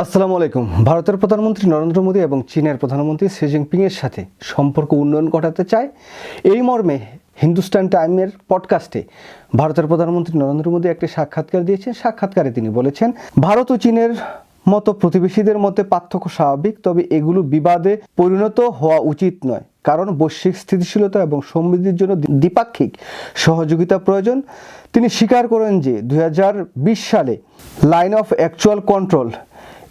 আসসালামু আলাইকুম। ভারতের প্রধানমন্ত্রী নরেন্দ্র মোদী এবং চীনের প্রধানমন্ত্রী শি জিনপিং এর সাথে সম্পর্ক উন্নয়ন ঘটাতে চায় এই মর্মে হিন্দুস্তান টাইমের পডকাস্টে ভারতের প্রধানমন্ত্রী নরেন্দ্র মোদী একটি সাক্ষাৎকার দিয়েছেন। সাক্ষাৎকারে তিনি বলেছেন, ভারত ও চীনের মতো প্রতিবেশীদের মধ্যে পার্থক্য স্বাভাবিক, তবে এগুলো বিবাদে পরিণত হওয়া উচিত নয়। কারণ বৈশ্বিক স্থিতিশীলতা এবং সমৃদ্ধির জন্য দ্বিপাক্ষিক সহযোগিতা প্রয়োজন। তিনি স্বীকার করেন যে দু হাজার বিশ সালে লাইন অফ অ্যাকচুয়াল কন্ট্রোল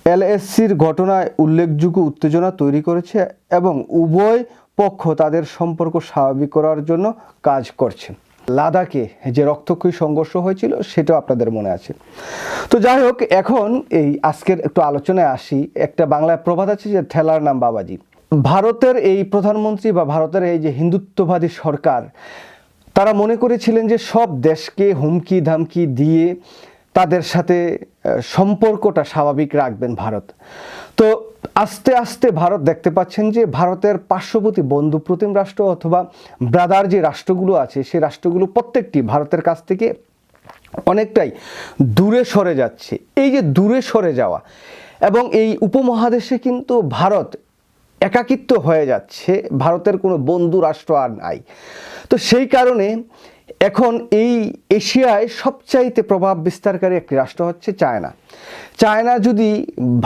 এলএসসির ঘটনায় উল্লেখযোগ্য উত্তেজনা তৈরি করেছে এবং উভয় পক্ষ তাদের সম্পর্ক স্বাভাবিক করার জন্য কাজ করছে। লাদাখে যে রক্তক্ষয়ী সংঘর্ষ হয়েছিল, সেটাও আপনাদের মনে আছে। তো যাই হোক, এখন এই আজকের একটু আলোচনায় আসি। একটা বাংলায় প্রবাদ আছে যে, ঠেলার নাম বাবাজি। ভারতের এই প্রধানমন্ত্রী বা ভারতের এই যে হিন্দুত্ববাদী সরকার, তারা মনে করেছিলেন যে সব দেশকে হুমকি ধামকি দিয়ে তাদের সাথে সম্পর্কটা স্বাভাবিক রাখবেন ভারত। তো আস্তে আস্তে ভারত দেখতে পাচ্ছেন যে ভারতের পার্শ্ববর্তী বন্ধু প্রতিম রাষ্ট্র অথবা ব্রাদার যে রাষ্ট্রগুলো আছে সেই রাষ্ট্রগুলো প্রত্যেকটি ভারতের কাছ থেকে অনেকটাই দূরে সরে যাচ্ছে। এই যে দূরে সরে যাওয়া এবং এই উপমহাদেশে কিন্তু ভারত একাকিত্ব হয়ে যাচ্ছে, ভারতের কোনো বন্ধু রাষ্ট্র আর নাই। তো সেই কারণে এখন এই এশিয়ায় সবচাইতে প্রভাব বিস্তারকারী একটি রাষ্ট্র হচ্ছে চায়না। চায়না যদি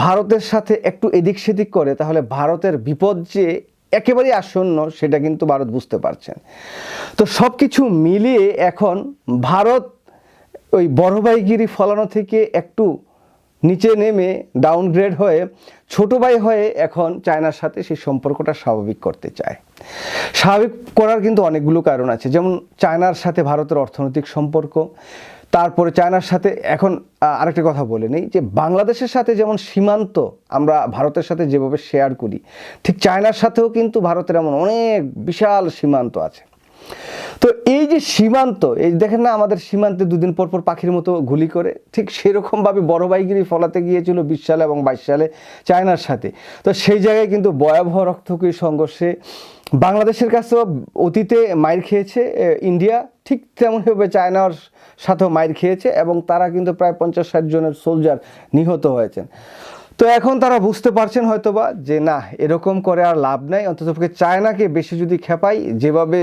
ভারতের সাথে একটু এদিক সেদিক করে, তাহলে ভারতের বিপদ যে একেবারেই আসন্ন, সেটা কিন্তু ভারত বুঝতে পারছেন তো সব কিছু মিলিয়ে এখন ভারত ওই বড় ভাইগিরি ফলানো থেকে একটু নিচে নেমে ডাউনগ্রেড হয়ে ছোট ভাই হয়ে এখন চায়নার সাথে সেই সম্পর্কটা স্বাভাবিক করতে চায়। স্বাভাবিক করার কিন্তু অনেকগুলো কারণ আছে। যেমন চায়নার সাথে ভারতের অর্থনৈতিক সম্পর্ক, তারপরে চায়নার সাথে এখন আরেকটা কথা বলে নেই যে বাংলাদেশের সাথে যেমন সীমান্ত আমরা ভারতের সাথে যেভাবে শেয়ার করি, ঠিক চায়নার সাথেও কিন্তু ভারতের এমন অনেক বিশাল সীমান্ত আছে। তো এই যে সীমান্ত, এই দেখেন না আমাদের সীমান্তে দুদিন পর পর পাখির মতো গুলি করে, ঠিক সেরকমভাবে বড় বাইগিরি ফলাতে গিয়েছিল বিশ সালে এবং বাইশ সালে চায়নার সাথে। তো সেই জায়গায় কিন্তু ভয়াবহ রক্তকরী সংঘর্ষে বাংলাদেশের কাছেও অতীতে মাইর খেয়েছে ইন্ডিয়া, ঠিক তেমনভাবে চায়নার সাথেও মাইর খেয়েছে এবং তারা কিন্তু প্রায় পঞ্চাশ ষাট জনের সোলজার নিহত হয়েছেন। তো এখন তারা বুঝতে পারছেন হয়তোবা যে না, এরকম করে আর লাভ নাই অন্ততপক্ষে চায়নাকে বেশি যদি খেপাই, যেভাবে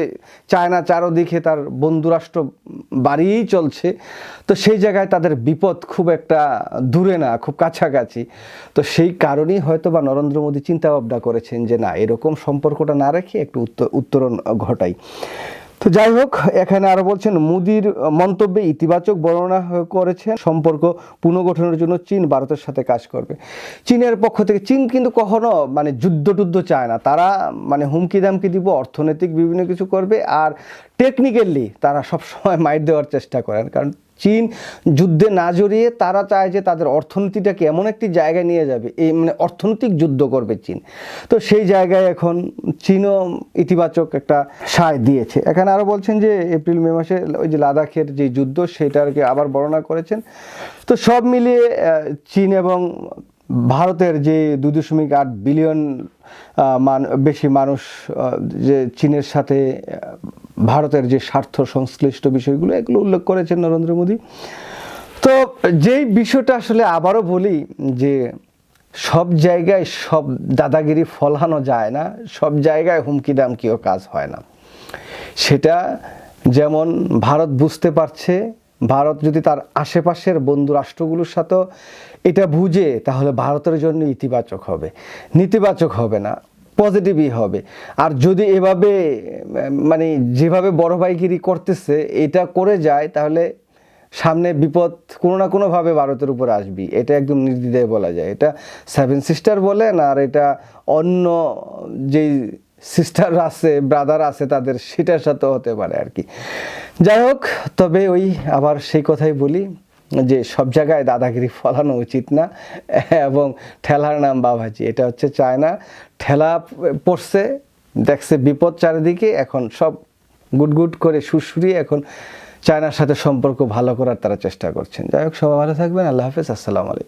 চায়না চারোদিকে তার বন্ধুরাষ্ট্র বাড়িয়েই চলছে, তো সেই জায়গায় তাদের বিপদ খুব একটা দূরে না, খুব কাছাকাছি। তো সেই কারণেই হয়তো বা নরেন্দ্র মোদী চিন্তা ভাবনা করেছেন যে না, এরকম সম্পর্কটা না রেখে একটু উত্তর, উত্তরণ ঘটাই। তো যাই হোক, এখানে আরও বলছেন, মুদির মন্তব্যে ইতিবাচক বর্ণনা করেছেন। সম্পর্ক পুনর্গঠনের জন্য চীন ভারতের সাথে কাজ করবে। চীনের পক্ষ থেকে, চীন কিন্তু কখনো মানে যুদ্ধ টুদ্ধ চায় না। তারা মানে হুমকি দামকি দিব, অর্থনৈতিক বিভিন্ন কিছু করবে, আর টেকনিক্যালি তারা সবসময় মাইট দেওয়ার চেষ্টা করেন। কারণ চীন যুদ্ধে না জড়িয়ে তারা চায় যে তাদের অর্থনীতিটাকে এমন একটি জায়গায় নিয়ে যাবে, এই মানে অর্থনৈতিক যুদ্ধ করবে চীন। তো সেই জায়গায় এখন চীনও ইতিবাচক একটা সায় দিয়েছে। এখানে আরও বলছেন যে এপ্রিল, মে মাসে ওই যে লাদাখের যে যুদ্ধ, সেটাকে আবার বর্ণনা করেছেন। তো সব মিলিয়ে চীন এবং ভারতের যে দুই দশমিক আট বিলিয়ন মান, বেশি মানুষ যে চীনের সাথে ভারতের যে স্বার্থ সংশ্লিষ্ট বিষয়গুলো, এগুলো উল্লেখ করেছেন নরেন্দ্র মোদী। তো যেই বিষয়টা আসলে আবারও বলি যে সব জায়গায় সব দাদাগিরি ফলানো যায় না, সব জায়গায় হুমকি দামকিও কাজ হয় না। সেটা যেমন ভারত বুঝতে পারছে ভারত যদি তার আশেপাশের বন্ধু রাষ্ট্রগুলোর সাথেও এটা বুঝে, তাহলে ভারতের জন্য ইতিবাচক হবে। নেতিবাচক হবে না, পজিটিভই হবে। আর যদি এভাবে মানে যেভাবে বড় ভাইগিরি করতেছে, এটা করে যায়, তাহলে সামনে বিপদ কোনো না কোনোভাবে ভারতের উপর আসবি এটা একদম নির্দ্বিধায় বলা যায়। এটা সেভেন সিস্টার বলেন, আর এটা অন্য যেই সিস্টার আছে ব্রাদার আছে, তাদের সেটার সাথে হতে পারে আর কি। যাই হোক, তবে ওই আবার সেই কথাই বলি যে সব জায়গায় দাদাগিরি ফলানো উচিত না। এবং ঠেলার নাম বাবাজি, এটা হচ্ছে চায়না। ঠেলা পড়ছে, দেখছে বিপদ চারিদিকে, এখন সব গুটগুট করে সুরসুরিয়ে এখন চায়নার সাথে সম্পর্ক ভালো করার তারা চেষ্টা করছেন। যাই হোক, সবাই ভালো থাকবেন, আল্লাহ হাফেজ, আসসালামু আলাইকুম।